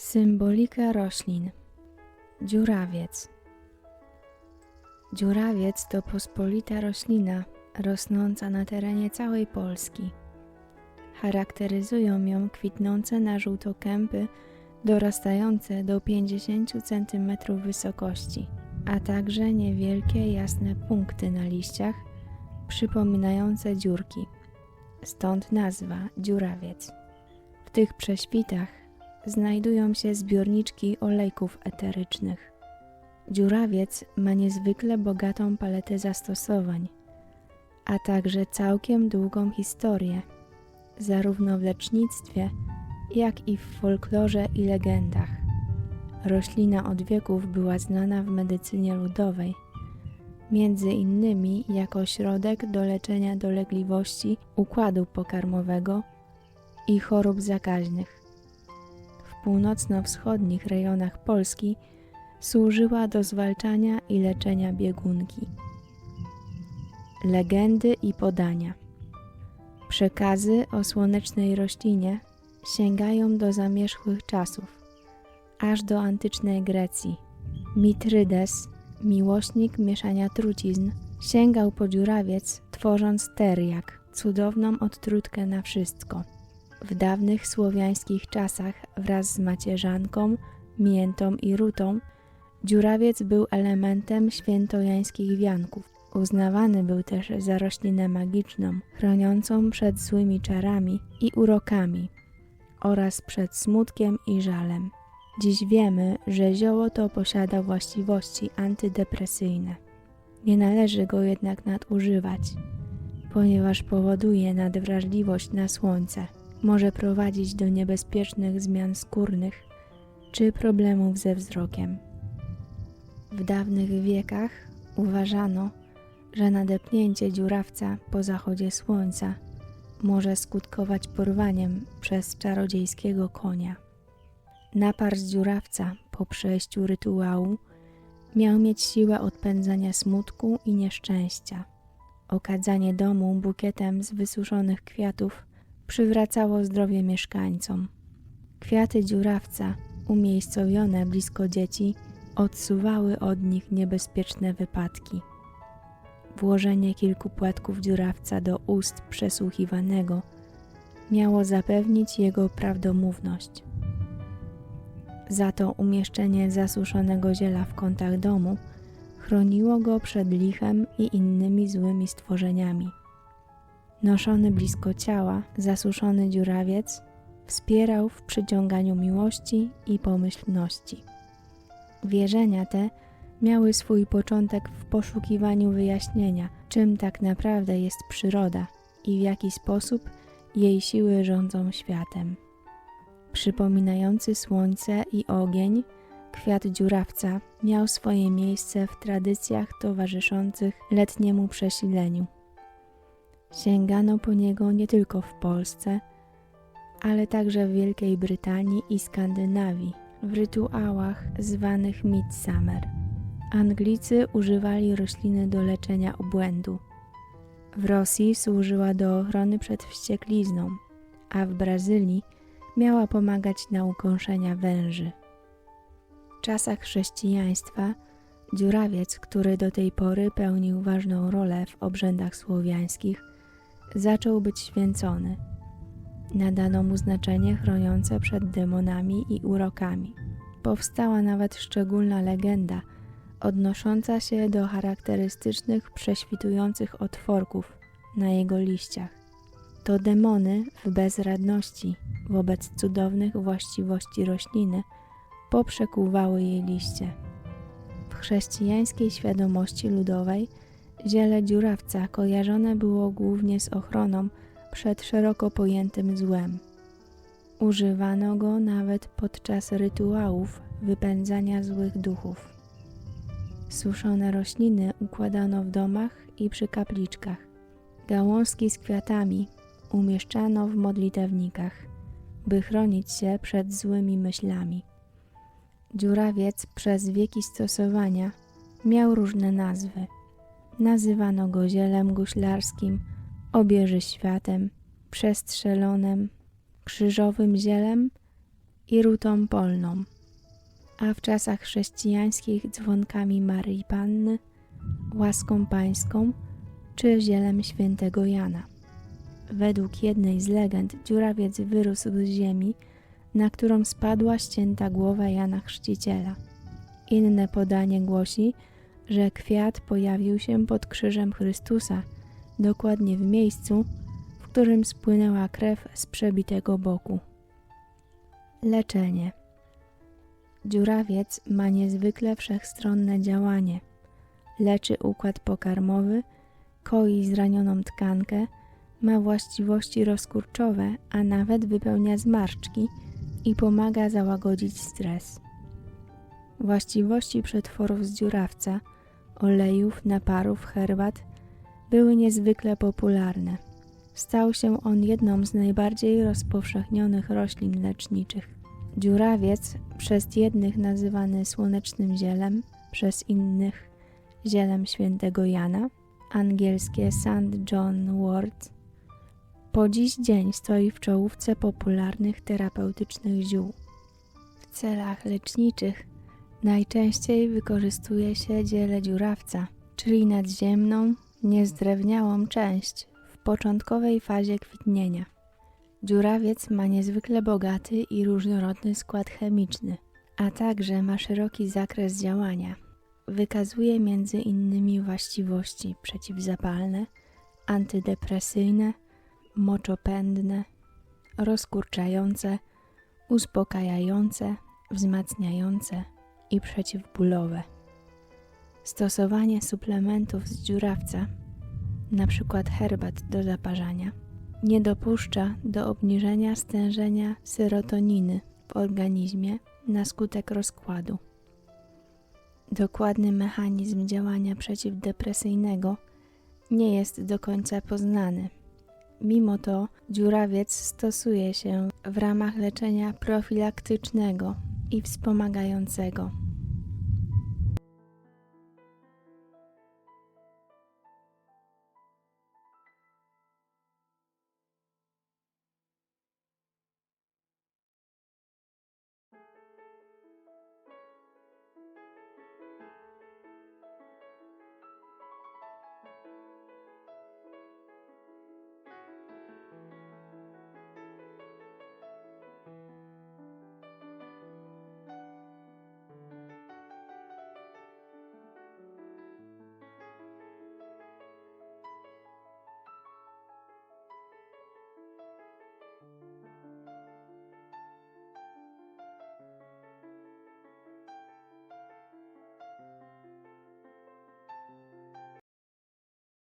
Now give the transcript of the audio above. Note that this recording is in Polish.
Symbolika roślin. Dziurawiec. Dziurawiec to pospolita roślina rosnąca na terenie całej Polski. Charakteryzują ją kwitnące na żółto kępy dorastające do 50 cm wysokości, a także niewielkie jasne punkty na liściach przypominające dziurki. Stąd nazwa dziurawiec. W tych prześwitach znajdują się zbiorniczki olejków eterycznych. Dziurawiec ma niezwykle bogatą paletę zastosowań, a także całkiem długą historię, zarówno w lecznictwie, jak i w folklorze i legendach. Roślina od wieków była znana w medycynie ludowej, między innymi jako środek do leczenia dolegliwości układu pokarmowego i chorób zakaźnych. Północno-wschodnich rejonach Polski służyła do zwalczania i leczenia biegunki. Legendy i podania Przekazy o słonecznej roślinie sięgają do zamierzchłych czasów, aż do antycznej Grecji. Mitrydes, miłośnik mieszania trucizn, sięgał po dziurawiec, tworząc teriak, cudowną odtrutkę na wszystko. W dawnych słowiańskich czasach wraz z macierzanką, miętą i rutą dziurawiec był elementem świętojańskich wianków. Uznawany był też za roślinę magiczną, chroniącą przed złymi czarami i urokami oraz przed smutkiem i żalem. Dziś wiemy, że zioło to posiada właściwości antydepresyjne. Nie należy go jednak nadużywać, ponieważ powoduje nadwrażliwość na słońce. Może prowadzić do niebezpiecznych zmian skórnych czy problemów ze wzrokiem. W dawnych wiekach uważano, że nadepnięcie dziurawca po zachodzie słońca może skutkować porwaniem przez czarodziejskiego konia. Napar z dziurawca po przejściu rytuału miał mieć siłę odpędzania smutku i nieszczęścia. Okadzanie domu bukietem z wysuszonych kwiatów przywracało zdrowie mieszkańcom. Kwiaty dziurawca, umiejscowione blisko dzieci, odsuwały od nich niebezpieczne wypadki. Włożenie kilku płatków dziurawca do ust przesłuchiwanego miało zapewnić jego prawdomówność. Za to umieszczenie zasuszonego ziela w kątach domu chroniło go przed lichem i innymi złymi stworzeniami. Noszony blisko ciała, zasuszony dziurawiec wspierał w przyciąganiu miłości i pomyślności. Wierzenia te miały swój początek w poszukiwaniu wyjaśnienia, czym tak naprawdę jest przyroda i w jaki sposób jej siły rządzą światem. Przypominający słońce i ogień, kwiat dziurawca miał swoje miejsce w tradycjach towarzyszących letniemu przesileniu. Sięgano po niego nie tylko w Polsce, ale także w Wielkiej Brytanii i Skandynawii w rytuałach zwanych Midsummer. Anglicy używali rośliny do leczenia obłędu. W Rosji służyła do ochrony przed wścieklizną, a w Brazylii miała pomagać na ukąszenia węży. W czasach chrześcijaństwa dziurawiec, który do tej pory pełnił ważną rolę w obrzędach słowiańskich, zaczął być święcony. Nadano mu znaczenie chroniące przed demonami i urokami. Powstała nawet szczególna legenda odnosząca się do charakterystycznych prześwitujących otworków na jego liściach. To demony w bezradności wobec cudownych właściwości rośliny poprzekuwały jej liście. W chrześcijańskiej świadomości ludowej ziele dziurawca kojarzone było głównie z ochroną przed szeroko pojętym złem. Używano go nawet podczas rytuałów wypędzania złych duchów. Suszone rośliny układano w domach i przy kapliczkach. Gałązki z kwiatami umieszczano w modlitewnikach, by chronić się przed złymi myślami. Dziurawiec przez wieki stosowania miał różne nazwy. Nazywano go zielem guślarskim, obieży światem, przestrzelonem, krzyżowym zielem i rutą polną, a w czasach chrześcijańskich dzwonkami Maryi Panny, łaską pańską czy zielem świętego Jana. Według jednej z legend dziurawiec wyrósł z ziemi, na którą spadła ścięta głowa Jana Chrzciciela. Inne podanie głosi, że kwiat pojawił się pod krzyżem Chrystusa, dokładnie w miejscu, w którym spłynęła krew z przebitego boku. Leczenie. Dziurawiec ma niezwykle wszechstronne działanie. Leczy układ pokarmowy, koi zranioną tkankę, ma właściwości rozkurczowe, a nawet wypełnia zmarszczki i pomaga załagodzić stres. Właściwości przetworów z dziurawca, olejów, naparów, herbat były niezwykle popularne. Stał się on jedną z najbardziej rozpowszechnionych roślin leczniczych. Dziurawiec, przez jednych nazywany słonecznym zielem, przez innych zielem świętego Jana, angielskie St. John wort, po dziś dzień stoi w czołówce popularnych terapeutycznych ziół. W celach leczniczych najczęściej wykorzystuje się dziele dziurawca, czyli nadziemną, niezdrewniałą część w początkowej fazie kwitnienia. Dziurawiec ma niezwykle bogaty i różnorodny skład chemiczny, a także ma szeroki zakres działania. Wykazuje między innymi właściwości przeciwzapalne, antydepresyjne, moczopędne, rozkurczające, uspokajające, wzmacniające i przeciwbólowe. Stosowanie suplementów z dziurawca, np. herbat do zaparzania, nie dopuszcza do obniżenia stężenia serotoniny w organizmie na skutek rozkładu. Dokładny mechanizm działania przeciwdepresyjnego nie jest do końca poznany. Mimo to dziurawiec stosuje się w ramach leczenia profilaktycznego i wspomagającego.